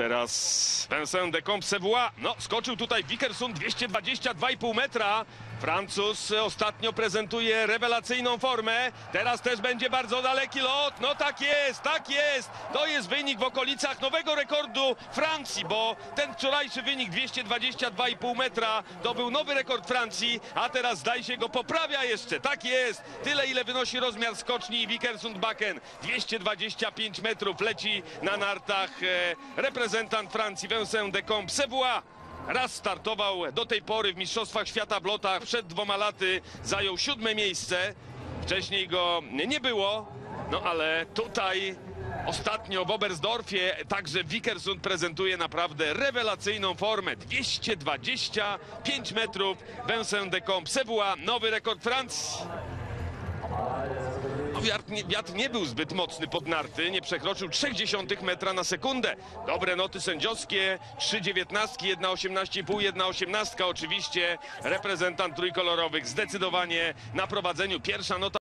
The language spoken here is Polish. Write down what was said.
teraz Vincent de Compsevoi. No, skoczył tutaj Wickersun 222,5 metra. Francuz ostatnio prezentuje rewelacyjną formę. Teraz też będzie bardzo daleki lot. No tak jest, tak jest. To jest wynik w okolicach nowego rekordu Francji, bo ten wczorajszy wynik 222,5 metra to był nowy rekord Francji, a teraz zdaje się go poprawia jeszcze. Tak jest. Tyle ile wynosi rozmiar skoczni Wickersund Bakken. 225 metrów leci na nartach e, reprezentant Francji Vincent de Compsevoi. Raz startował do tej pory w Mistrzostwach Świata w lotach. Przed dwoma laty zajął siódme miejsce. Wcześniej go nie było. No ale tutaj ostatnio w Oberstdorfie także Wickersund prezentuje naprawdę rewelacyjną formę. 225 metrów. Vincent de Compsevoi, nowy rekord Francji. Wiatr, nie, wiatr nie był zbyt mocny pod narty, nie przekroczył 0,3 metra na sekundę. Dobre noty sędziowskie, 3,19, 1,18,5, 1,18 oczywiście. Reprezentant trójkolorowych zdecydowanie na prowadzeniu. Pierwsza nota